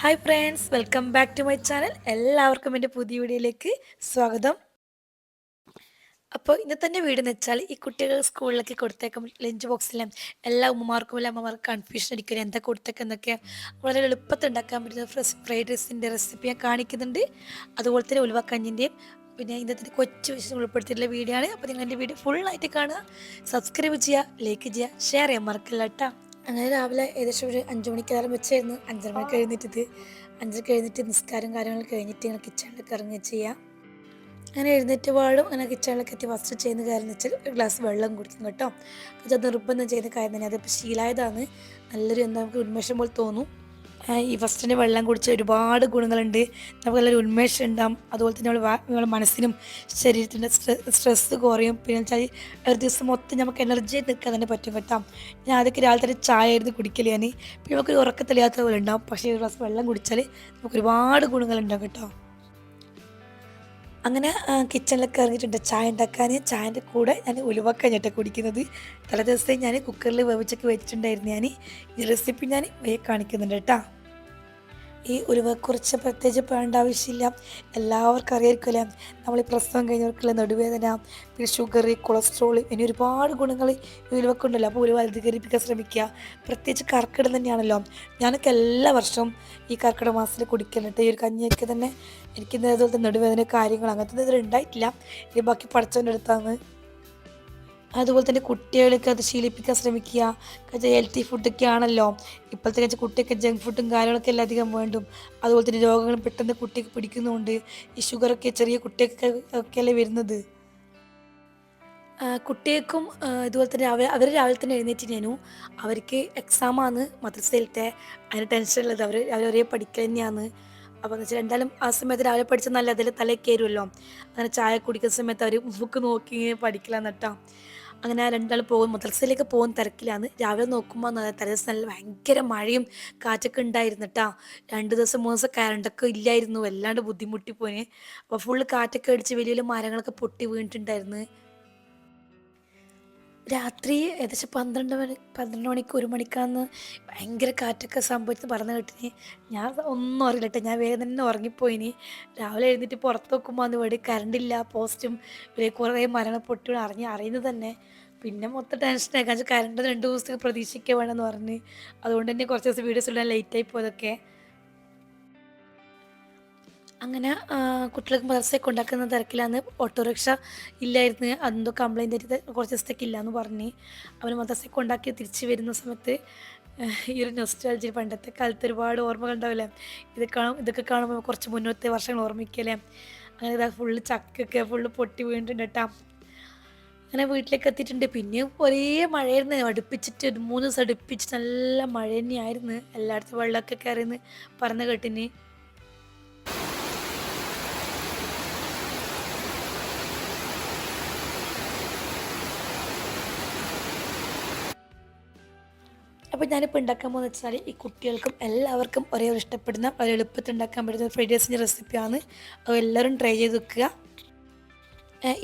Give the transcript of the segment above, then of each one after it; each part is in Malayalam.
Hi friends welcome back to my channel എല്ലാവർക്കും എന്റെ പുതിയ വീഡിയോയിലേക്ക് സ്വാഗതം. അപ്പോൾ ഇന്നത്തെ വീട് എന്ന് വെച്ചാൽ ഈ കുട്ടികൾ സ്കൂളിലേക്ക് കൊടുത്തേക്കും ലഞ്ച് ബോക്സിലും എല്ലാ ഉമ്മമാർക്കും എല്ലാ അമ്മമാർക്കും കൺഫ്യൂഷൻ അടിക്കുന്നത് എന്താ കൊടുത്തേക്കെന്നൊക്കെ വളരെ എളുപ്പത്തിൽ ഉണ്ടാക്കാൻ പറ്റുന്ന ഫ്രഷ് ഫ്രൈഡ് റൈസിന്റെ റെസിപ്പി ഞാൻ കാണിക്കുന്നുണ്ട്. അതുപോലെ തന്നെ ഉലുവക്കഞ്ഞിന്റെയും പിന്നെ ഇന്നത്തെ കൊച്ചു വിശേഷം ഉൾപ്പെടുത്തിയിട്ടുള്ള വീഡിയോ ആണ്. അപ്പോൾ നിങ്ങൾ എന്റെ വീഡിയോ ഫുള്ളായിട്ട് കാണുക. സബ്സ്ക്രൈബ് ചെയ്യുക ലൈക്ക് ചെയ്യുക ഷെയർ ചെയ്യാൻ മറക്കില്ല കേട്ടോ അങ്ങനെ രാവിലെ ഏകദേശം ഒരു അഞ്ച് മണിക്ക് നേരം വെച്ചായിരുന്നു. അഞ്ചര മണിക്ക് എഴുന്നേറ്റത്. അഞ്ചരക്ക് എഴുന്നേറ്റ് നിസ്കാരം കാര്യങ്ങൾ കഴിഞ്ഞിട്ട് ഇങ്ങനെ കിച്ചണിലേക്ക് ഇറങ്ങി ചെയ്യാം. അങ്ങനെ എഴുന്നേറ്റ് പാടും അങ്ങനെ കിച്ചണിലേക്ക് എത്തി ഫസ്റ്റ് ചെയ്യുന്ന കാര്യം എന്ന് വെച്ചാൽ ഒരു ഗ്ലാസ് വെള്ളം കുടിക്കും കേട്ടോ. അത് നിർബന്ധം ചെയ്യുന്ന കാര്യം തന്നെ അതിപ്പോൾ ശീലായതാണ് നല്ലൊരു എന്താ നമുക്ക് ഉന്മേഷം പോലെ തോന്നും. ഈ ഫസ്റ്റിന്റെ വെള്ളം കുടിച്ച് ഒരുപാട് ഗുണങ്ങളുണ്ട്. നമുക്ക് നല്ലൊരു ഉന്മേഷം ഉണ്ടാകും അതുപോലെ തന്നെ നമ്മൾ നമ്മുടെ മനസ്സിനും ശരീരത്തിന്റെ സ്ട്രെസ്സ് കുറയും. പിന്നെ വെച്ചാൽ ഒരു ദിവസം മൊത്തം നമുക്ക് എനർജി നിൽക്കാൻ തന്നെ പറ്റും കേട്ടോ. ഞാൻ ആദ്യമൊക്കെ രാവിലെ തന്നെ ചായ ആയിരുന്നു കുടിക്കൽ ഞാൻ പിന്നെ നമുക്ക് ഉറക്കത്തില്ലാത്ത പോലെ ഉണ്ടാവും. പക്ഷേ ഒരു ഗ്ലാസ് വെള്ളം കുടിച്ചാൽ നമുക്ക് ഒരുപാട് ഗുണങ്ങളുണ്ടാവും കേട്ടോ. അങ്ങനെ കിച്ചണിലൊക്കെ ഇറങ്ങിയിട്ടുണ്ട്. ചായ ഉണ്ടാക്കാൻ ചായന്റെ കൂടെ ഞാൻ ഉലുവക്ക ഞെട്ട കുടിക്കുന്നത്. തലേ ദിവസം ഞാൻ കുക്കറിൽ വേവിച്ചൊക്കെ വെച്ചിട്ടുണ്ടായിരുന്നു ഞാൻ ഈ റെസിപ്പി ഞാൻ കാണിക്കുന്നുണ്ട് കേട്ടോ. ഈ ഉലുവക്കുറിച്ച് പ്രത്യേകിച്ച് പറയേണ്ട ആവശ്യമില്ല. എല്ലാവർക്കും അറിയായിരിക്കുമല്ലേ? നമ്മൾ ഈ പ്രസവം കഴിഞ്ഞവർക്കുള്ള നടുവേദന പിന്നെ ഷുഗർ കൊളസ്ട്രോൾ ഇനി ഒരുപാട് ഗുണങ്ങൾ ഈ ഉലുവക്കുണ്ടല്ലോ അപ്പോൾ ഉലുവ അധികരിപ്പിക്കാൻ ശ്രമിക്കുക. പ്രത്യേകിച്ച് കർക്കിടം തന്നെയാണല്ലോ. ഞാനൊക്കെ എല്ലാ വർഷവും ഈ കർക്കിടക മാസത്തിൽ കുടിക്കുന്നുണ്ട് ഈ ഒരു കഞ്ഞിയൊക്കെ തന്നെ എനിക്ക് ഇതേപോലത്തെ നടുവേദന കാര്യങ്ങൾ അങ്ങനത്തെ ഇതിൽ ഉണ്ടായിട്ടില്ല. ഇനി ബാക്കി പഠിച്ചവന്റെ അടുത്താണ് അതുപോലെ തന്നെ കുട്ടികൾക്ക് അത് ശീലിപ്പിക്കാൻ ശ്രമിക്കുക. കാരണം ഹെൽത്തി ഫുഡൊക്കെ ആണല്ലോ ഇപ്പോഴത്തെ വെച്ചാൽ കുട്ടിയൊക്കെ ജങ്ക് ഫുഡും കാര്യങ്ങളൊക്കെ എല്ലാം അധികം വേണ്ടും. അതുപോലെ തന്നെ രോഗങ്ങൾ പെട്ടെന്ന് കുട്ടിക്ക് പിടിക്കുന്നുണ്ട് ഈ ഷുഗറൊക്കെ ചെറിയ കുട്ടിയൊക്കെ വരുന്നത്? കുട്ടികൾക്കും ഇതുപോലെ തന്നെ അവർ അവർ രാവിലെ തന്നെ എഴുന്നേറ്റിനു അവർക്ക് എക്സാമാണ് മദ്രസയിലത്തെ അതിന് ടെൻഷൻ ഉള്ളത്. അവർ അവരൊരേ പഠിക്കൽ തന്നെയാണ്. അപ്പോൾ എന്ന് വെച്ചാൽ എന്തായാലും ആ സമയത്ത് രാവിലെ പഠിച്ചാൽ നല്ല അതിൽ തലയിൽ കയറുമല്ലോ അങ്ങനെ ചായ കുടിക്കുന്ന സമയത്ത് അവർ ബുക്ക് നോക്കി പഠിക്കില്ല പഠിക്കലാന്ന് കേട്ടോ. അങ്ങനെ രണ്ടാൾ പോകും. മദ്രസയിലേക്ക് പോകുന്ന തിരക്കിലാണ്. രാവിലെ നോക്കുമ്പോൾ നല്ല തലേദിവസം നല്ല ഭയങ്കര മഴയും കാറ്റൊക്കെ ഉണ്ടായിരുന്നിട്ടാ. രണ്ട് ദിവസം മൂന്ന് ദിവസം കരണ്ടൊക്കെ ഇല്ലായിരുന്നു. വല്ലാണ്ട് ബുദ്ധിമുട്ടി പോയി അപ്പോൾ ഫുള്ള് കാറ്റൊക്കെ അടിച്ച് വലിയ വലിയ മരങ്ങളൊക്കെ പൊട്ടി വീണിട്ടുണ്ടായിരുന്നു. രാത്രി ഏകദേശം പന്ത്രണ്ട് മണി പന്ത്രണ്ട് മണിക്ക് ഒരു മണിക്കാന്ന് ഭയങ്കര കാറ്റൊക്കെ സംഭവിച്ചെന്ന് പറഞ്ഞു കേട്ടിന്. ഞാൻ ഒന്നും അറിയില്ല കേട്ടോ ഞാൻ വേഗം തന്നെ ഉറങ്ങിപ്പോയിനി. രാവിലെ എഴുന്നേറ്റ് പുറത്ത് നോക്കുമ്പോൾ അന്ന് ഇവിടെ കറണ്ടില്ല പോസ്റ്റും ഇവരെ കുറേ മരണം പൊട്ടി അറിഞ്ഞ് അറിയുന്നത് തന്നെ. പിന്നെ മൊത്തം ടെൻഷനായി കാരണം കറണ്ട് രണ്ട് ദിവസത്തേക്ക് പ്രതീക്ഷിക്കുക വേണമെന്ന് പറഞ്ഞ്. അതുകൊണ്ട് തന്നെ കുറച്ച് ദിവസം വീഡിയോസ് ഇടാൻ ലേറ്റായി പോയതൊക്കെ. അങ്ങനെ കുട്ടികൾക്ക് മദർസയൊക്കെ ഉണ്ടാക്കുന്ന തിരക്കിലാണ്. ഓട്ടോറിക്ഷ ഇല്ലായിരുന്നു. അതെന്തോ കംപ്ലൈന്റ് ആയിട്ട് കുറച്ച് ദിവസത്തേക്ക് ഇല്ലയെന്ന് പറഞ്ഞ് അവന് മദർസയൊക്കെ ഉണ്ടാക്കി തിരിച്ച് വരുന്ന സമയത്ത് ഈ ഒരു നൊസ്റ്റാൾജി പണ്ടത്തെ കാലത്ത് ഒരുപാട് ഓർമ്മകൾ ഉണ്ടാവില്ലേ? ഇത് കാണും ഇതൊക്കെ കാണുമ്പോൾ കുറച്ച് മുന്നോട്ട് വർഷങ്ങൾ ഓർമ്മിക്കല്ലേ? അങ്ങനെ ഇതാ ഫുള്ള് ചക്കൊക്കെ ഫുള്ള് പൊട്ടി വീണിട്ടുണ്ട് കേട്ടോ അങ്ങനെ വീട്ടിലേക്ക് എത്തിയിട്ടുണ്ട്. പിന്നെയും ഒരേ മഴയായിരുന്നു. അടുപ്പിച്ചിട്ട് മൂന്ന് ദിവസം അടുപ്പിച്ച് നല്ല മഴ തന്നെയായിരുന്നു. എല്ലായിടത്തും വെള്ളമൊക്കെ കയറിയെന്ന് പറഞ്ഞ കേട്ടിന്. അപ്പോൾ ഞാനിപ്പോൾ ഉണ്ടാക്കാൻ പോകുന്നത് വെച്ചാൽ ഈ കുട്ടികൾക്കും എല്ലാവർക്കും ഒരേ ഒരു ഇഷ്ടപ്പെടുന്ന ഒരു എളുപ്പത്തിൽ ഉണ്ടാക്കാൻ പറ്റുന്ന ഫ്രൈഡ് റൈസിന്റെ റെസിപ്പിയാണ് അപ്പോൾ എല്ലാവരും ട്രൈ ചെയ്ത് വെക്കുക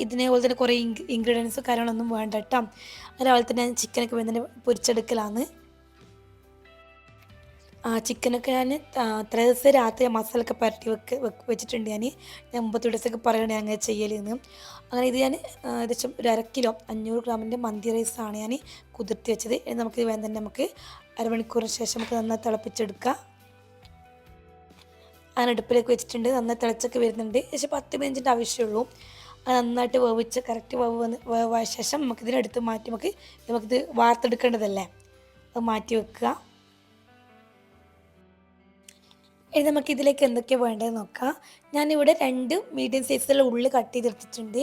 ഇതിനേപോലെ തന്നെ കുറേ ഇൻഗ്രീഡിയൻസ് കാര്യങ്ങളൊന്നും വേണ്ട കേട്ടോ. അതുപോലെ തന്നെ ചിക്കനൊക്കെ വേണ്ടി പൊരിച്ചെടുക്കലാണ്. ചിക്കനൊക്കെ ഞാൻ അത്ര ദിവസം രാത്രി മസാലൊക്കെ പരട്ടി വെക്ക് വെച്ചിട്ടുണ്ട് ഞാൻ ഞാൻ മുമ്പത്തെ ദിവസമൊക്കെ പറയണേ അങ്ങനെ ചെയ്യലെന്ന്. അങ്ങനെ ഇത് ഞാൻ ഏകദേശം ഒരു അര കിലോ അഞ്ഞൂറ് ഗ്രാമിന്റെ മന്തി റൈസാണ് ഞാൻ കുതിർത്തി വെച്ചത്. ഇനി നമുക്ക് ഇത് വേണ്ട നമുക്ക് അരമണിക്കൂറിന് ശേഷം നമുക്ക് നന്നായി തിളപ്പിച്ചെടുക്കാം. അങ്ങനെ അടുപ്പിലേക്ക് വെച്ചിട്ടുണ്ട്. നന്നായി തിളച്ചൊക്കെ വരുന്നുണ്ട്. ഏകദേശം പത്ത് പതിനഞ്ചിന്റെ ആവശ്യമുള്ളൂ. അത് നന്നായിട്ട് വേവിച്ച് കറക്റ്റ് വേവ് വന്ന് വേവായ ശേഷം നമുക്കിതിനെടുത്ത് മാറ്റി നമുക്ക് നമുക്കിത് വാർത്തെടുക്കേണ്ടതല്ലേ? അത് മാറ്റി വെക്കുക. ഇനി നമുക്ക് ഇതിലേക്ക് എന്തൊക്കെയാണ് വേണ്ടതെന്ന് നോക്കാം. ഞാനിവിടെ രണ്ട് മീഡിയം സൈസിലുള്ള ഉള്ളി കട്ട് ചെയ്തെടുത്തിട്ടുണ്ട്.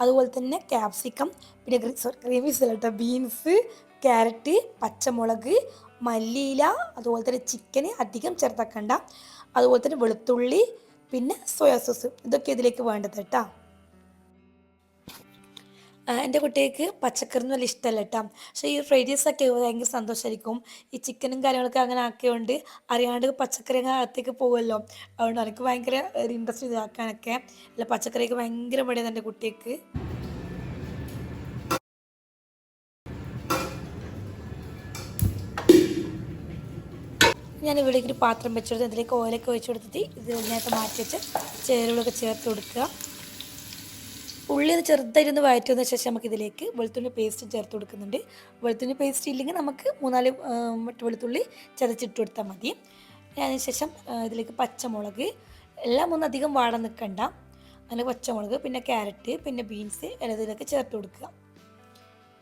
അതുപോലെ തന്നെ ക്യാപ്സിക്കം പിന്നെ സോറി ഗ്രീൻ കേട്ടോ ബീൻസ് ക്യാരറ്റ് പച്ചമുളക് മല്ലിയില അതുപോലെ തന്നെ ചിക്കന് അധികം ചേർത്താക്കണ്ട അതുപോലെ തന്നെ വെളുത്തുള്ളി പിന്നെ സോയാ സോസ് ഇതൊക്കെ ഇതിലേക്ക് വേണ്ടത് കേട്ടോ. എന്റെ കുട്ടികൾക്ക് പച്ചക്കറി വലിയ ഇഷ്ടമല്ല കേട്ടോ. പക്ഷേ ഈ ഫ്രൈഡ് റൈസ് ഒക്കെ ഭയങ്കര സന്തോഷമായിരിക്കും ഈ ചിക്കനും കാര്യങ്ങളൊക്കെ അങ്ങനെ ആക്കിയതുകൊണ്ട് അറിയാണ്ട് പച്ചക്കറി അങ്ങനെ അകത്തേക്ക് പോകുമല്ലോ അതുകൊണ്ട് എനിക്ക് ഭയങ്കര ഒരു ഇൻട്രസ്റ്റ് ഇതാക്കാനൊക്കെ അല്ല പച്ചക്കറിയൊക്കെ ഭയങ്കര മടിയാണ് എന്റെ കുട്ടിക്ക് ഞാൻ ഇവിടേക്ക് ഒരു പാത്രം വെച്ചെടുത്ത് അതിലേക്ക് ഓയിലൊക്കെ ഒഴിച്ച് കൊടുത്തിട്ട് ഇത് ഇതിനകത്ത് മാറ്റി വെച്ച് ചേരുവകളൊക്കെ ചേർത്ത് കൊടുക്കുക. ഉള്ളി ഒന്ന് ചെറുതായിട്ടൊന്ന് വഴറ്റുന്ന ശേഷം നമുക്ക് ഇതിലേക്ക് വെളുത്തുള്ളി പേസ്റ്റ് ചേർത്ത് കൊടുക്കുന്നുണ്ട്. വെളുത്തുള്ളി പേസ്റ്റ് ഇല്ലെങ്കിൽ നമുക്ക് മൂന്നാൽ വെളുത്തുള്ളി ചതച്ചിട്ട് കൊടുത്താൽ മതി. അതിനുശേഷം ശേഷം ഇതിലേക്ക് പച്ചമുളക് എല്ലാം ഒന്നും അധികം വാടം നിൽക്കണ്ട. അതിന് പച്ചമുളക് പിന്നെ ക്യാരറ്റ് പിന്നെ ബീൻസ് എല്ലാം ഇതിലൊക്കെ ചേർത്ത് കൊടുക്കുക.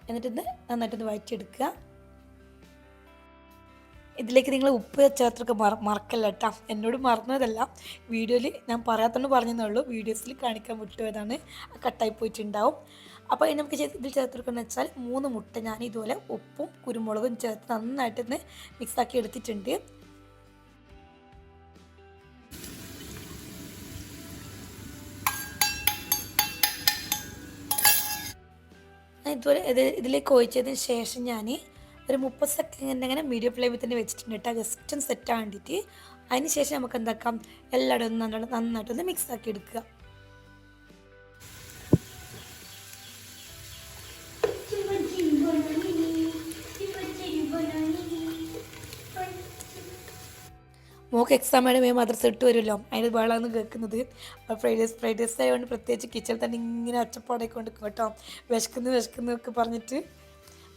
എന്നിട്ടൊന്ന് നന്നായിട്ടൊന്ന് വഴറ്റിയെടുക്കുക. ഇതിലേക്ക് നിങ്ങൾ ഉപ്പ് ചേർത്തൊക്കെ മറ മറക്കല്ല കേട്ടോ എന്നോട് മറന്നതല്ല. വീഡിയോയിൽ ഞാൻ പറയാത്തോണ്ട് പറഞ്ഞതേ വീഡിയോസിൽ കാണിക്കാൻ വിട്ടുപോയതാണ്. കട്ടായി പോയിട്ടുണ്ടാവും. അപ്പോൾ ഇനി നമുക്ക് ഇതിൽ ചേർത്തെടുക്കുന്നത് വെച്ചാൽ മൂന്ന് മുട്ട ഞാൻ ഇതുപോലെ ഉപ്പും കുരുമുളകും ചേർത്ത് നന്നായിട്ടൊന്ന് മിക്സാക്കി എടുത്തിട്ടുണ്ട്. ഇതുപോലെ ഇത് ഇതിലേക്ക് ഒഴിച്ചതിന് ശേഷം ഞാൻ ഒരു മുപ്പത് സെക്കൻഡ് അങ്ങനെ മീഡിയം ഫ്ലെയിമിൽ തന്നെ വെച്ചിട്ടുണ്ട് കേട്ടോ. ജസ്റ്റ് ഒന്ന് സെറ്റ് ആകാൻ വേണ്ടിയിട്ട് അതിന് ശേഷം നമുക്ക് എന്താക്കാം? എല്ലായിടും ഒന്ന് നന്നായിട്ട് ഒന്ന് മിക്സ് ആക്കി എടുക്കുക. മോക്ക് എക്സാം ആണ് മേ മദ്രസ ഇട്ട് വരുമല്ലോ. അതിന് വേളാന്ന് കേൾക്കുന്നത്. അപ്പോൾ ഫ്രൈഡ് റൈസ് ആയതുകൊണ്ട് പ്രത്യേകിച്ച് കിച്ചണിൽ തന്നെ ഇങ്ങനെ ഒച്ചപ്പാടൊക്കെ കൊണ്ട് കേട്ടോ. വിശക്കുന്നു വിശക്കുന്നു ഒക്കെ പറഞ്ഞിട്ട്.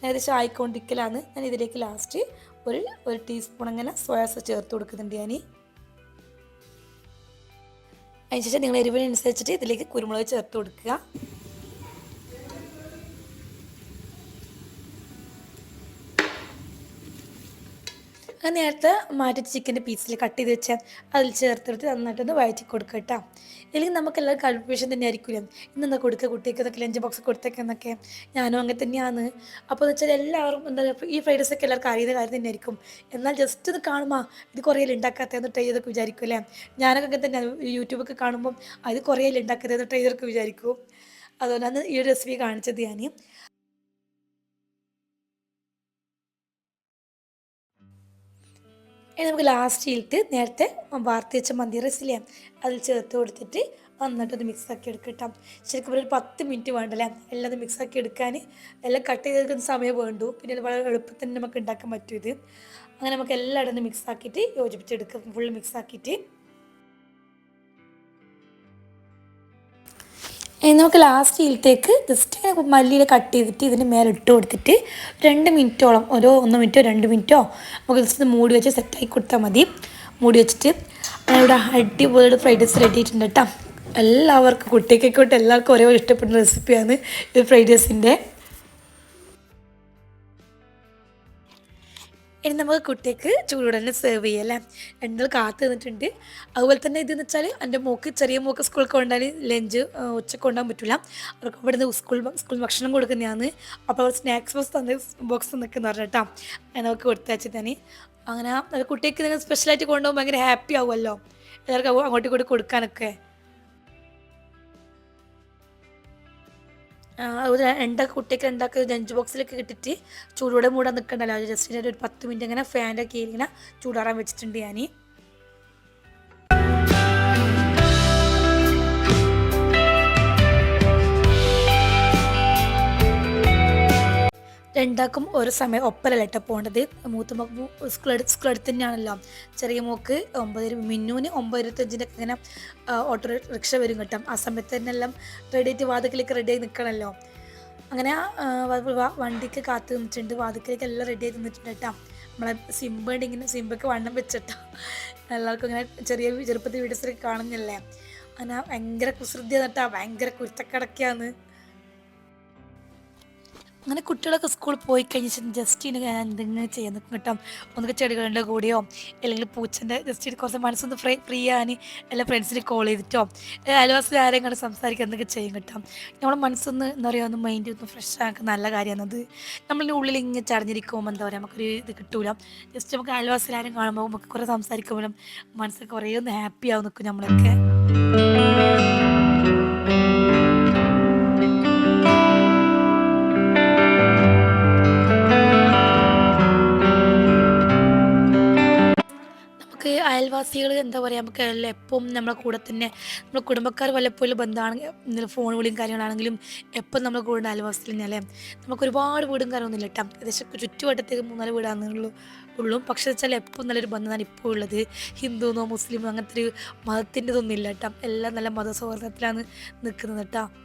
ഏകദേശം ആയിക്കൊണ്ടിരിക്കലാണ് ഞാൻ ഇതിലേക്ക് ലാസ്റ്റ് ഒരു ഒരു ടീസ്പൂൺ അങ്ങനെ സോയാസ് ചേർത്ത് കൊടുക്കുന്നുണ്ട് ഞാൻ അതിനുശേഷം നിങ്ങൾ എരിവിനനുസരിച്ചിട്ട് ഇതിലേക്ക് കുരുമുളക് ചേർത്ത് കൊടുക്കുക. അത് നേരത്തെ മാറ്റി ചിക്കന്റെ പീസിൽ കട്ട് ചെയ്ത് വെച്ചാൽ അതിൽ ചേർത്തിട്ട് നന്നായിട്ടൊന്ന് വഴറ്റി കൊടുക്കുക കേട്ടോ. ഇല്ലെങ്കിൽ നമുക്ക് എല്ലാവരും കൺഫ്യൂഷൻ തന്നെ ആയിരിക്കില്ല ഇന്നെന്താ കൊടുക്കുക കുട്ടിക്കൊക്കെ ലഞ്ച് ബോക്സ് കൊടുത്തേക്കെന്നൊക്കെ ഞാനും അങ്ങനെ തന്നെയാണ്. അപ്പോൾ എന്ന് വെച്ചാൽ എല്ലാവരും എന്താ ഈ ഫ്രൈഡ് റൈസൊക്കെ എല്ലാവർക്കും അറിയുന്ന കാര്യം തന്നെ ആയിരിക്കും എന്നാൽ ജസ്റ്റ് ഇത് കാണുമ്പോൾ ഇത് കുറേ ഉണ്ടാക്കാത്തതെന്ന് ട്രൈ ചെയ്തൊക്കെ വിചാരിക്കും അല്ലേ ഞാനൊക്കെ അങ്ങനെ തന്നെ യൂട്യൂബൊക്കെ കാണുമ്പം അത് കുറേ ഉണ്ടാക്കാത്തതെന്ന് ട്രൈ ചെയ്തൊക്കെ വിചാരിക്കും. അതുകൊണ്ടാണ് ഈ റെസിപ്പി കാണിച്ചത് ഞാൻ. ഇനി നമുക്ക് ലാസ്റ്റിലിട്ട് നേരത്തെ വാർത്തി വെച്ച മന്തി റൈസില്ലേ അതിൽ ചേർത്ത് കൊടുത്തിട്ട് നന്നായിട്ടൊന്ന് മിക്സാക്കി എടുക്കട്ടാം. ശരിക്കും ഒരു പത്ത് മിനിറ്റ് വേണ്ടല്ലേ? എല്ലാം ഒന്ന് മിക്സ് ആക്കി എടുക്കാൻ എല്ലാം കട്ട് ചെയ്തെടുക്കുന്ന സമയം വേണ്ടു. പിന്നെ വളരെ എളുപ്പത്തിൽ നമുക്ക് ഉണ്ടാക്കാൻ പറ്റും ഇത്. അങ്ങനെ നമുക്ക് എല്ലാം ഒന്ന് മിക്സ് ആക്കിയിട്ട് യോജിപ്പിച്ചെടുക്കാം. ഫുള്ള് മിക്സ് ഇനി നമുക്ക് ലാസ്റ്റ് ഇതിലേക്ക് ജസ്റ്റ് മല്ലിയിൽ കട്ട് ചെയ്തിട്ട് ഇതിന് മേലെ ഇട്ട് കൊടുത്തിട്ട് രണ്ട് മിനിറ്റോളം ഓരോ ഒന്ന് മിനിറ്റോ രണ്ട് മിനിറ്റോ നമുക്ക് ജസ്റ്റ് മൂടി വെച്ച് സെറ്റാക്കി കൊടുത്താൽ മതി. മൂടി വെച്ചിട്ട് ഇവിടെ അടിപൊളി ഫ്രൈഡ് റൈസ് റെഡി ആയിട്ടുണ്ട് കേട്ടോ എല്ലാവർക്കും കുട്ടിക്കൊക്കെ എല്ലാവർക്കും ഒരേപോലെ ഇഷ്ടപ്പെടുന്ന റെസിപ്പിയാണ് ഇത് ഫ്രൈഡ് റൈസിന്റെ ഇനി നമുക്ക് കുട്ടിക്ക് ചൂടുടനെ സെർവ് ചെയ്യാം അല്ലേ? രണ്ടാൾ കാത്തു നിന്നിട്ടുണ്ട്. അതുപോലെ തന്നെ ഇതെന്ന് വെച്ചാൽ എന്റെ മോക്ക് ചെറിയ മോക്ക് സ്കൂളിൽ കൊണ്ടാൽ ലഞ്ച് ഉച്ചയ്ക്ക് കൊണ്ടുപോകാൻ പറ്റില്ല അവർക്ക് ഇവിടുന്ന് സ്കൂൾ സ്കൂൾ ഭക്ഷണം കൊടുക്കുന്നതാണ്. അപ്പോൾ അവർ സ്നാക്സ് ബോക്സ് തന്നെ ബോക്സ് നിൽക്കുന്ന പറഞ്ഞിട്ടാ നമുക്ക് കൊടുത്തയച്ചു തന്നെ അങ്ങനെ കുട്ടിക്ക് നിങ്ങൾ സ്പെഷ്യലായിട്ട് കൊണ്ടുപോകുമ്പോൾ ഭയങ്കര ഹാപ്പി ആവുമല്ലോ. എല്ലാവർക്കും അങ്ങോട്ടും ഇങ്ങോട്ടും കൊടുക്കാനൊക്കെ. ആ, എണ്ട കുട്ടിയൊക്കെ ഉണ്ടാക്കി ലഞ്ച് ബോക്സിലൊക്കെ ഇട്ടിട്ട് ചൂടോടെ മൂടാൻ നിൽക്കണ്ടല്ലോ ജസ്റ്റ് ഒരു പത്ത് മിനിറ്റ് അങ്ങനെ ഫാന്റെ കീഴിൽ ഇങ്ങനെ ചൂടാറാൻ വെച്ചിട്ടുണ്ട് ഞാൻ രണ്ടാക്കും ഓരോ സമയം ഒപ്പരല്ല കേട്ടോ പോകേണ്ടത് മൂത്ത മോക്ക് സ്കൂൾ അടുത്ത് തന്നെയാണല്ലോ. ചെറിയ മോക്ക് ഒമ്പത് മിന്നൂന് ഒമ്പത് ഇരുപത്തഞ്ചിന്റെ ഇങ്ങനെ ഓട്ടോ റിക്ഷ വരും കേട്ടോ. ആ സമയത്ത് തന്നെ എല്ലാം റെഡി ആയിട്ട് വാതിക്കലേക്ക് റെഡി ആയി നിൽക്കണമല്ലോ അങ്ങനെ വണ്ടിക്ക് കാത്തു നിന്നിട്ടുണ്ട്. വാതിക്കലേക്ക് എല്ലാം റെഡി ആയി നിന്നിട്ടുണ്ട് കേട്ടോ. നമ്മളെ സിംബ ഇങ്ങനെ സിംബക്ക് വണ്ണം വെച്ചിട്ടോ. എല്ലാവർക്കും ഇങ്ങനെ ചെറിയ ചെറുപ്പത്തിൽ വീഡിയോസിലൊക്കെ കാണുന്നില്ലേ. അങ്ങനെ ഭയങ്കര കുസൃതി എന്നിട്ടാ ഭയങ്കര കുരുത്തക്കടക്കാന്ന് അങ്ങനെ കുട്ടികളൊക്കെ സ്കൂളിൽ പോയി കഴിഞ്ഞാൽ ജസ്റ്റ് ഇനി എന്തെങ്കിലും ചെയ്യാൻ കേട്ടോ. ഒന്നൊക്കെ ചെടികളുടെ കൂടെയോ അല്ലെങ്കിൽ പൂച്ചന്റെ ജസ്റ്റ് കുറച്ച് മനസ്സൊന്ന് ഫ്രീ ഫ്രീ ആകാൻ എല്ലാ ഫ്രണ്ട്സിന് കോൾ ചെയ്തിട്ടോ. അയൽവാസിൽ ആരെയും കണ്ട് സംസാരിക്കുക എന്തൊക്കെ ചെയ്യും കേട്ടോ. നമ്മുടെ മനസ്സൊന്ന് എന്താ പറയുക ഒന്ന് മൈൻഡ് ഒന്ന് ഫ്രഷ് ആക്കുന്ന നല്ല കാര്യമാണ് അത് നമ്മളിന്റെ ഉള്ളിൽ ഇങ്ങനെ ചടഞ്ഞിരിക്കുമ്പോൾ എന്താ പറയുക നമുക്കൊരു ഇത് കിട്ടൂല. ജസ്റ്റ് നമുക്ക് അയൽവാസിൽ ആരും കാണുമ്പോൾ നമുക്ക് കുറേ സംസാരിക്കുമ്പോഴും മനസ്സ് കുറേ ഒന്ന് ഹാപ്പി ആവും നിൽക്കും നമ്മളൊക്കെ. അയൽവാസികൾ എന്താ പറയുക നമുക്ക് എപ്പം നമ്മളെ കൂടെ തന്നെ നമ്മുടെ കുടുംബക്കാർ വല്ലപ്പോഴും ബന്ധമാണെങ്കിൽ ഫോൺ വിളിയും കാര്യങ്ങളാണെങ്കിലും എപ്പം നമ്മുടെ കൂടെ അയൽവാസികൾ തന്നെയല്ലേ നമുക്ക് ഒരുപാട് വീടും കാര്യമൊന്നുമില്ല കേട്ടോ. ഏകദേശം ചുറ്റുവട്ടത്തേക്ക് മൂന്നാൽ വീടാണെന്നുള്ളൂ ഉള്ളൂ. പക്ഷെ വെച്ചാൽ എപ്പോഴും നല്ലൊരു ബന്ധമാണ് ഇപ്പോൾ ഉള്ളത്. ഹിന്ദുവെന്നോ മുസ്ലിമോ അങ്ങനത്തെ ഒരു മതത്തിന്റെതൊന്നും ഇല്ല കേട്ടോ. എല്ലാം നല്ല മതസൗഹൃദത്തിലാണ് നിൽക്കുന്നത് കേട്ടോ.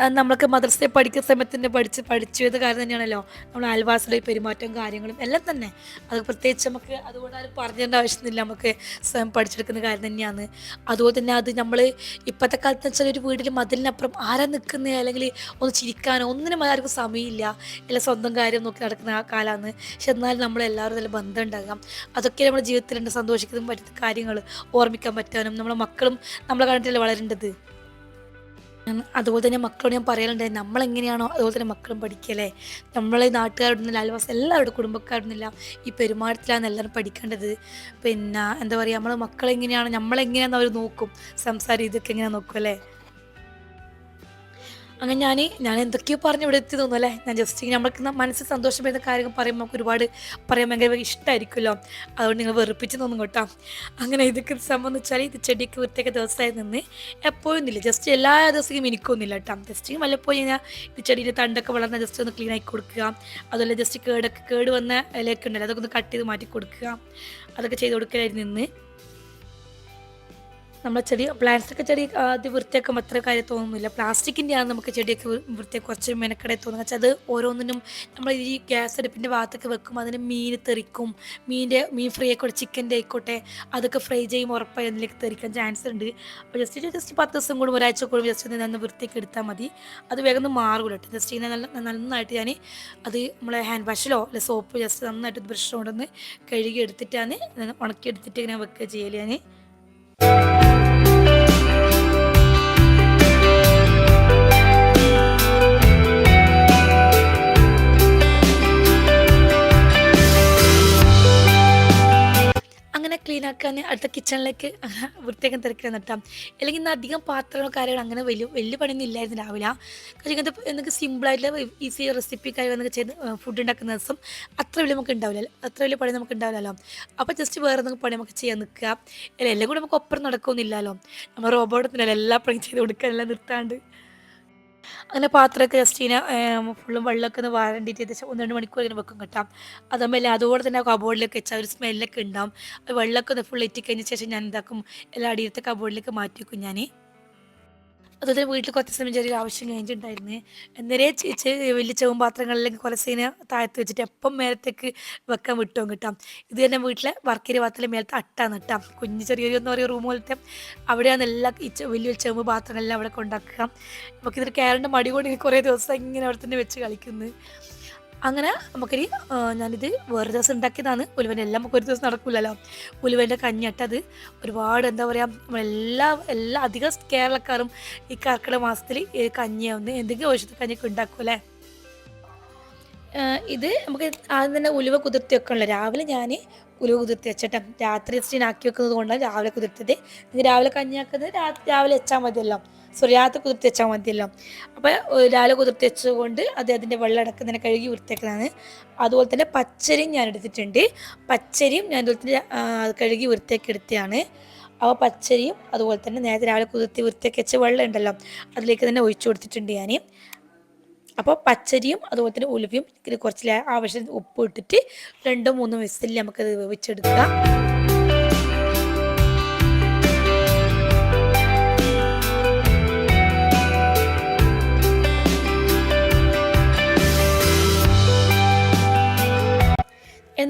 നമ്മൾക്ക് മദ്രസയിൽ പഠിക്കുന്ന സമയത്ത് പഠിച്ച് പഠിച്ചു ചെയ്ത കാര്യം തന്നെയാണല്ലോ. നമ്മൾ അയൽവാസിയുടെ പെരുമാറ്റവും കാര്യങ്ങളും എല്ലാം തന്നെ. അത് പ്രത്യേകിച്ച് നമുക്ക് അതുകൊണ്ട് ആരും പറഞ്ഞേണ്ട ആവശ്യമൊന്നുമില്ല. നമുക്ക് സ്വയം പഠിച്ചെടുക്കുന്ന കാര്യം തന്നെയാണ്. അതുപോലെ തന്നെ അത് നമ്മൾ ഇപ്പോഴത്തെ കാലത്ത് വെച്ചാൽ ഒരു വീട്ടിൽ മതിലിനപ്പുറം ആരാ നിൽക്കുന്നത് അല്ലെങ്കിൽ ഒന്ന് ചിരിക്കാനോ ഒന്നിനും ആർക്കും സമയമില്ല. എല്ലാം സ്വന്തം കാര്യം നോക്കി നടക്കുന്ന ആ കാലമാണ്. പക്ഷെ എന്നാലും നമ്മൾ എല്ലാവരും നല്ല ബന്ധം ഉണ്ടാകാം. അതൊക്കെ നമ്മുടെ ജീവിതത്തിലുണ്ട് സന്തോഷിക്കുന്നതും പറ്റുന്ന കാര്യങ്ങൾ ഓർമ്മിക്കാൻ പറ്റാനും നമ്മളെ മക്കളും നമ്മളെ കണ്ടിട്ടല്ലേ വളരേണ്ടത്? അതുപോലെ തന്നെ മക്കളോട് ഞാൻ പറയാറുണ്ട് നമ്മളെങ്ങനെയാണോ അതുപോലെ തന്നെ മക്കളും പഠിക്കല്ലേ? നമ്മളെ നാട്ടുകാരോടൊന്നും അയൽവാസം എല്ലാവരുടെ കുടുംബക്കാരോടൊന്നില്ല ഈ പെരുമാറ്റത്തിലാണ് എല്ലാവരും പഠിക്കേണ്ടത്. പിന്നെ എന്താ പറയുക നമ്മൾ മക്കളെങ്ങനെയാണ് നമ്മളെങ്ങനെയാണെന്ന് അവർ നോക്കും സംസാരം ഇതൊക്കെ എങ്ങനെ നോക്കും അല്ലേ? അങ്ങനെ ഞാൻ ഞാൻ എന്തൊക്കെയോ പറഞ്ഞ് ഇവിടെ എത്തി തോന്നുന്നു അല്ലേ? ഞാൻ ജസ്റ്റ് നമ്മൾക്ക് മനസ്സിൽ സന്തോഷം വരുന്ന കാര്യങ്ങൾ പറയുമ്പോൾ നമുക്ക് ഒരുപാട് പറയാൻ ഭയങ്കര ഇഷ്ടമായിരിക്കുമല്ലോ അതുകൊണ്ട് നിങ്ങൾ വെറുപ്പിച്ച് തോന്നും കേട്ടോ. അങ്ങനെ ഇതൊക്കെ സംബന്ധിച്ചാൽ ഇത് ചെടിക്ക് വൃത്തിയൊക്കെ ദിവസമായി നിന്ന് എപ്പോഴും ഇല്ല. ജസ്റ്റ് എല്ലാ ദിവസവും എനിക്കൊന്നുമില്ല കേട്ടോ. ജസ്റ്റ് വല്ലപ്പോഴും ഞാൻ ഇത് ചെടിയുടെ തണ്ടൊക്കെ വളർന്ന ജസ്റ്റ് ഒന്ന് ക്ലീൻ ആക്കി കൊടുക്കുക. അതുപോലെ ജസ്റ്റ് കേടൊക്കെ കേട് വന്ന ഇലയൊക്കെ ഉണ്ടല്ലോ അതൊക്കെ ഒന്ന് കട്ട് ചെയ്ത് മാറ്റി കൊടുക്കുക. അതൊക്കെ ചെയ്ത് കൊടുക്കലായിരുന്നു നിന്ന് നമ്മളെ ചെടി പ്ലാന്റ്സൊക്കെ ചെടി ആദ്യം വൃത്തിയാക്കുമ്പോൾ അത്ര കാര്യം തോന്നുന്നില്ല. പ്ലാസ്റ്റിക്കിന്റെ ആണ് നമുക്ക് ചെടിയൊക്കെ വൃത്തി കുറച്ച് മെനക്കടെ തോന്നുന്നത്. വെച്ചാൽ അത് ഓരോന്നിനും നമ്മൾ ഈ ഗ്യാസ് അടുപ്പിന്റെ ഭാഗത്തൊക്കെ വെക്കും അതിന് മീൻ തെറിക്കും. മീനിന്റെ മീൻ ഫ്രൈ ആയിക്കോട്ടെ ചിക്കന്റെ ആയിക്കോട്ടെ അതൊക്കെ ഫ്രൈ ചെയ്യും ഉറപ്പായി അതിലേക്ക് തെറിക്കാൻ ചാൻസ് ഉണ്ട്. അപ്പോൾ ജസ്റ്റ് ജസ്റ്റ് പത്ത് ദിവസം കൂടും ഒരാഴ്ച കൂടും ജസ്റ്റ് ഒന്ന് നന്ന് വൃത്തിയൊക്കെ എടുത്താൽ മതി. അത് വേഗം ഒന്ന് മാറും ജസ്റ്റ് ഇങ്ങനെ നല്ല നന്നായിട്ട് ഞാൻ അത് നമ്മളെ ഹാൻഡ് വാഷിലോ അല്ലെ സോപ്പ് ജസ്റ്റ് നന്നായിട്ട് ബ്രഷ് കൊണ്ടൊന്ന് കഴുകി എടുത്തിട്ടാണ് ഉണക്കി എടുത്തിട്ട് ഇങ്ങനെ വെക്കുക ചെയ്യൽ ഞാൻ ആക്കാൻ അടുത്ത കിച്ചണിലേക്ക് വൃത്തിയാക്കാൻ തിരക്കില്ല നട്ടാം അല്ലെങ്കിൽ ഇന്ന് അധികം പാത്രങ്ങളോ കാര്യങ്ങളോ അങ്ങനെ വലിയ വലിയ പണിയൊന്നും ഇല്ലായിരുന്നു രാവിലെ. കാരണം ഇങ്ങനത്തെ എന്തൊക്കെ സിമ്പിളായിട്ടുള്ള ഈസി റെസിപ്പി കാര്യങ്ങൾ എന്നൊക്കെ ചെയ്ത് ഫുഡ് ഉണ്ടാക്കുന്ന ദിവസം അത്ര വലിയ നമുക്ക് ഉണ്ടാവില്ല അത്ര വലിയ പണി നമുക്ക് ഉണ്ടാവില്ലല്ലോ അപ്പോൾ ജസ്റ്റ് വേറെ എന്തെങ്കിലും പണി നമുക്ക് ചെയ്യാൻ നിൽക്കുക. അല്ല? എല്ലാം കൂടെ നമുക്ക് ഒപ്പം നടക്കുമെന്നില്ലല്ലോ നമ്മൾ റോബോട്ടത്തിനല്ല എല്ലാ പണിയും ചെയ്ത് കൊടുക്കാനെല്ലാം നിർത്താണ്ട്. അങ്ങനെ പാത്രമൊക്കെ ജസ്റ്റ് ഇങ്ങനെ ഫുള്ളും വെള്ളമൊക്കെ ഒന്ന് വാരണ്ടിട്ട് ഏകദേശം ഒന്ന് രണ്ട് മണിക്കൂർ ഇങ്ങനെ വെക്കും കിട്ടാം. അതമ്മല്ല അതുപോലെ തന്നെ കബോർഡിലേക്ക് വെച്ചാൽ ഒരു സ്മെല്ലൊക്കെ ഉണ്ടാവും. വെള്ളമൊക്കെ ഒന്ന് ഫുൾ ഇറ്റിക്കഴിഞ്ഞ ശേഷം ഞാൻ എന്താക്കും എല്ലാ അടിയത്തെ കബോർഡിലേക്ക് മാറ്റി വെക്കും ഞാൻ അതുപോലെ വീട്ടിൽ കുറച്ച് സമയം ചെറിയൊരു ആവശ്യം കഴിഞ്ഞിട്ടുണ്ടായിരുന്നു. എന്നേരെ വലിയ ചെവും പാത്രങ്ങളിലേക്ക് കൊലസീനെ താഴത്ത് വെച്ചിട്ട് എപ്പം മേലത്തേക്ക് വെക്കാൻ വിട്ടോ കിട്ടാം. ഇത് തന്നെ വീട്ടിലെ വർക്കേരി പാത്രത്തിലെ മേലത്തെ അട്ടാന്ന് കേട്ടാം. കുഞ്ഞ് ചെറിയൊരു എന്ന് പറയുക റൂം പോലത്തെ അവിടെയാണ് എല്ലാ വലിയ ചെമ്പ് പാത്രങ്ങളെല്ലാം അവിടെ കൊണ്ടാക്കുക. നമുക്കിതൊരു കയറിന്റെ മടി കൊണ്ട് കുറേ ദിവസം ഇങ്ങനെ അവിടെ തന്നെ വെച്ച് കളിക്കുന്നത് അങ്ങനെ നമുക്കൊരു ഞാനിത് വേറെ ദിവസം ഉണ്ടാക്കിയതാണ്. ഉലുവന്റെ എല്ലാം നമുക്ക് ഒരു ദിവസം നടക്കില്ലല്ലോ ഉലുവന്റെ കഞ്ഞിട്ടത് ഒരുപാട് എന്താ പറയുക നമ്മളെല്ലാ എല്ലാ അധികം കേരളക്കാരും ഈ കർക്കിടക മാസത്തിൽ കഞ്ഞിയാവുന്ന എന്തെങ്കിലും ഔഷധ കഞ്ഞിയൊക്കെ ഉണ്ടാക്കും അല്ലേ? ഇത് നമുക്ക് ആദ്യം തന്നെ ഉലുവ കുതിർത്തി വെക്കണല്ലോ. രാവിലെ ഞാൻ ഉലുവ കുതിർത്തി വെച്ചിട്ട്. രാത്രി ആക്കി വെക്കുന്നത് കൊണ്ടാണ് രാവിലെ കുതിർത്തത് രാവിലെ കഞ്ഞിയാക്കുന്നത് രാവിലെ വെച്ചാൽ മതിയല്ലോ. സോറി രാത്രി കുതിർത്തി വെച്ചാൽ മതിയല്ലോ. അപ്പോൾ രാവിലെ കുതിർത്തി വെച്ചുകൊണ്ട് അത് അതിന്റെ വെള്ളം തന്നെ കഴുകി വൃത്തിയാക്കുന്നതാണ് അതുപോലെ തന്നെ പച്ചരിയും ഞാൻ എടുത്തിട്ടുണ്ട്. പച്ചരിയും ഞാൻ അതുപോലെ തന്നെ കഴുകി വൃത്തിയാക്കി എടുത്തതാണ്. അപ്പോൾ പച്ചരിയും അതുപോലെ തന്നെ നേരത്തെ രാവിലെ കുതിർത്തി വൃത്തിയാക്കി വെച്ച വെള്ളം ഉണ്ടല്ലോ അതിലേക്ക് തന്നെ ഒഴിച്ചു കൊടുത്തിട്ടുണ്ട് ഞാൻ അപ്പോൾ പച്ചരിയും അതുപോലെ തന്നെ ഉലുവയും കുറച്ച് ആവശ്യത്തിന് ഉപ്പ് ഇട്ടിട്ട് രണ്ടോ മൂന്നോ വിസിലിൽ നമുക്കത് വേവിച്ചെടുക്കാം.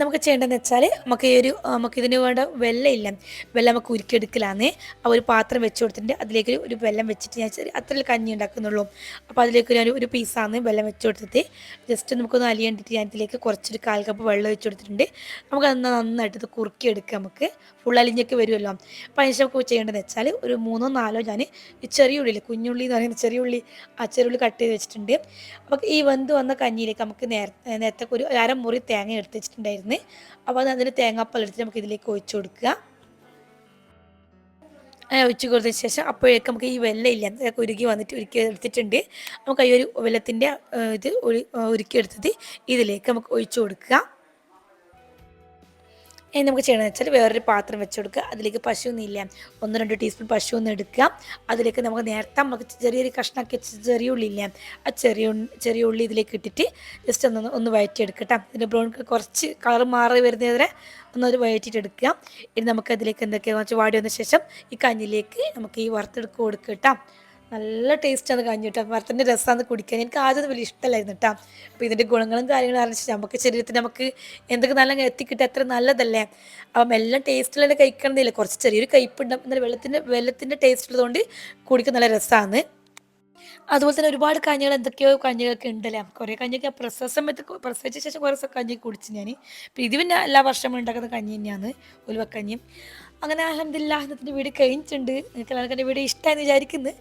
നമുക്ക് ചെയ്യേണ്ടതെന്ന് വെച്ചാൽ നമുക്ക് ഈ ഒരു നമുക്ക് ഇതിന് വേണ്ട വെള്ളമില്ല വെള്ളം നമുക്ക് ഉരുക്കിയെടുക്കലാന്ന്. ആ ഒരു പാത്രം വെച്ച് കൊടുത്തിട്ട് അതിലേക്ക് ഒരു വെള്ളം വെച്ചിട്ട് ഞാൻ അത്ര കഞ്ഞി ഉണ്ടാക്കുന്നുള്ളൂ. അപ്പോൾ അതിലേക്ക് ഞാൻ ഒരു പീസാന്ന് വെള്ളം വെച്ച് കൊടുത്തിട്ട് ജസ്റ്റ് നമുക്കൊന്ന് അലിയണ്ടിട്ട് ഞാൻ ഇതിലേക്ക് കുറച്ചൊരു കാൽ കപ്പ് വെള്ളം വെച്ച് കൊടുത്തിട്ടുണ്ട്. നമുക്ക് അത് നന്നായിട്ട് ഇത് കുറുക്കിയെടുക്കാം നമുക്ക്. ഫുൾ അലിഞ്ഞൊക്കെ വരുമല്ലോ. അപ്പോൾ അതിന് നമുക്ക് ചെയ്യേണ്ടതെന്ന് വെച്ചാൽ ഒരു മൂന്നോ നാലോ ഞാൻ ചെറിയ ഉള്ളിയിൽ കുഞ്ഞുള്ളി എന്ന് പറയുന്ന ചെറിയ ഉള്ളി ആ ചെറിയ ഉള്ളി കട്ട് ചെയ്ത് വെച്ചിട്ടുണ്ട്. അപ്പോൾ ഈ വെന്ത് വന്ന കഞ്ഞിയിലേക്ക് നമുക്ക് നേരത്തെ നേരത്തെ ഒരു അരമുറി തേങ്ങ എടുത്ത് വെച്ചിട്ടുണ്ടായിരുന്നു. അപ്പോൾ അത് അതിന് തേങ്ങാപ്പാൽ എടുത്തിട്ട് നമുക്ക് ഇതിലേക്ക് ഒഴിച്ചു കൊടുക്കുക. അങ്ങനെ ഒഴിച്ചു കൊടുത്തതിന് ശേഷം അപ്പോഴേക്ക് നമുക്ക് ഈ വെള്ളമില്ല അതൊക്കെ ഉരുകി വന്നിട്ട് ഉരുക്കി എടുത്തിട്ടുണ്ട്. നമുക്ക് ഈ ഒരു വെള്ളത്തിന്റെ ഇത് ഉരുക്കിയെടുത്തത് ഇതിലേക്ക് നമുക്ക് ഒഴിച്ചു കൊടുക്കുക. ഇനി നമുക്ക് ചെയ്യണമെന്ന് വെച്ചാൽ വേറൊരു പാത്രം വെച്ച് കൊടുക്കുക. അതിലേക്ക് പശു നെയ്യില്ല ഒന്ന് രണ്ട് ടീസ്പൂൺ പശു ഒന്ന് എടുക്കുക. അതിലേക്ക് നമുക്ക് നേരത്തെ നമുക്ക് ചെറിയൊരു കഷ്ണമൊക്കെ ചെറിയ ഉള്ളി ഇല്ല ആ ചെറിയ ചെറിയ ഉള്ളി ഇതിലേക്ക് ഇട്ടിട്ട് ജസ്റ്റ് ഒന്ന് ഒന്ന് വഴറ്റിയെടുക്കട്ടോ ഇതിന്റെ ബ്രൗൺ കുറച്ച് കളർ മാറി വരുന്നതിനെ ഒന്നത് വഴറ്റിയിട്ട് എടുക്കുക ഇനി നമുക്ക് അതിലേക്ക് എന്തൊക്കെയാണെന്ന് വെച്ചാൽ വാടി വന്ന ശേഷം ഈ കഞ്ഞിലേക്ക് നമുക്ക് ഈ വറുത്തെടുക്കുക കൊടുക്കുക കേട്ടോ നല്ല ടേസ്റ്റാണ് കേട്ടോ മരത്തിന്റെ രസമാണ് കുടിക്കാൻ. എനിക്ക് ആദ്യം വലിയ ഇഷ്ടമല്ലായിരുന്നു കേട്ടോ അപ്പോൾ ഇതിന്റെ ഗുണങ്ങളും കാര്യങ്ങളും അറിഞ്ഞാൽ നമുക്ക് ശരീരത്തിന് നമുക്ക് എന്തൊക്കെ നല്ല എത്തിക്കിട്ട് അത്ര നല്ലതല്ലേ? അപ്പം എല്ലാം ടേസ്റ്റിൽ കഴിക്കണമെന്നില്ല കുറച്ച് ചെറിയൊരു കയ്പുണ്ടാവും എന്നാൽ വെള്ളത്തിന്റെ വെള്ളത്തിന്റെ ടേസ്റ്റ് ഉള്ളതുകൊണ്ട് കുടിക്കാൻ നല്ല രസമാണ് അതുപോലെ തന്നെ ഒരുപാട് കഞ്ഞികൾ എന്തൊക്കെയോ കഞ്ഞികളൊക്കെ ഉണ്ടല്ലേ? കുറേ കഞ്ഞിയൊക്കെ പ്രസവ സമയത്ത് പ്രസവിച്ച ശേഷം കുറേ കഞ്ഞി കുടിച്ചു ഞാൻ ഇപ്പം ഇത് പിന്നെ എല്ലാ വർഷവും ഉണ്ടാക്കുന്ന കഞ്ഞി തന്നെയാണ് ഉലുവക്കഞ്ഞിയും. അങ്ങനെ അലഹമില്ല വീഡിയോ കഴിഞ്ഞിട്ടുണ്ട്. നിങ്ങൾക്ക് എല്ലാവർക്കും എന്റെ വീഡിയോ ഇഷ്ടമായെന്ന് വിചാരിക്കുന്നു.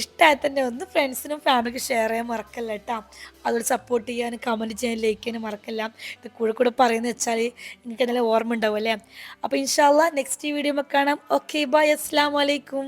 ഇഷ്ടമായി തന്നെ ഒന്ന് ഫ്രണ്ട്സിനും ഫാമിലിക്ക് ഷെയർ ചെയ്യാൻ മറക്കല്ല കേട്ടോ. അതുപോലെ സപ്പോർട്ട് ചെയ്യാനും കമന്റ് ചെയ്യാൻ ലൈക്ക് ചെയ്യാനും മറക്കല്ല. ഇത് കൂടെ കൂടെ പറയുന്നത് വെച്ചാൽ നിങ്ങൾക്ക് നല്ല ഓർമ്മ ഉണ്ടാവും അല്ലേ? അപ്പോൾ ഇൻഷാല്ല നെക്സ്റ്റ് വീഡിയോ കാണാം. ഓക്കെ ബൈ അസ്സാം വലൈക്കും